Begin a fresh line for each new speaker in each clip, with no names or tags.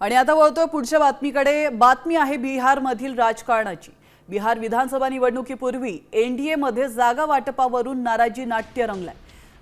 आणि आता वळतोय पुढच्या बातमीकडे. बातमी आहे बिहारमधील राजकारणाची. बिहार विधानसभा निवडणुकीपूर्वी एनडीएमध्ये जागा वाटपावरून नाराजी नाट्य रंगलाय.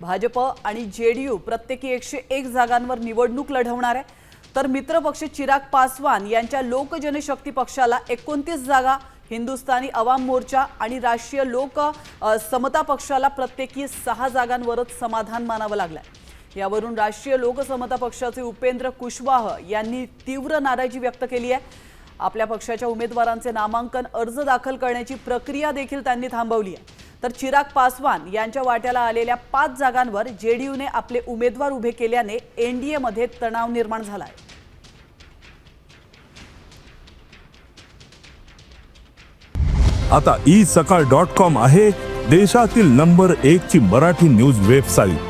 भाजप आणि जे डी यू प्रत्येकी एकशे एक जागांवर निवडणूक लढवणार आहे. तर मित्रपक्ष चिराग पासवान यांच्या लोकजनशक्ती पक्षाला एकोणतीस जागा हिंदुस्थानी अवाम मोर्चा आणि राष्ट्रीय लोक समता पक्षाला प्रत्येकी सहा जागांवरच समाधान मानावं लागलंय. यावरून राष्ट्रीय लोकसमता पक्षाचे उपेंद्र कुशवाह यांनी तीव्र नाराजी व्यक्त केली आहे. आपल्या पक्षाच्या उमेदवारांचे नामांकन अर्ज दाखल करण्याची प्रक्रिया देखील त्यांनी थांबवली आहे. तर चिराग पासवान यांच्या वाट्याला आलेल्या पाच जागांवर जेडीयूने आपले उमेदवार उभे केल्याने एनडीएमध्ये तणाव निर्माण झाला आहे
आता ई सकाळ डॉट कॉम आहे देशातील नंबर एक ची मराठी न्यूज वेबसाईट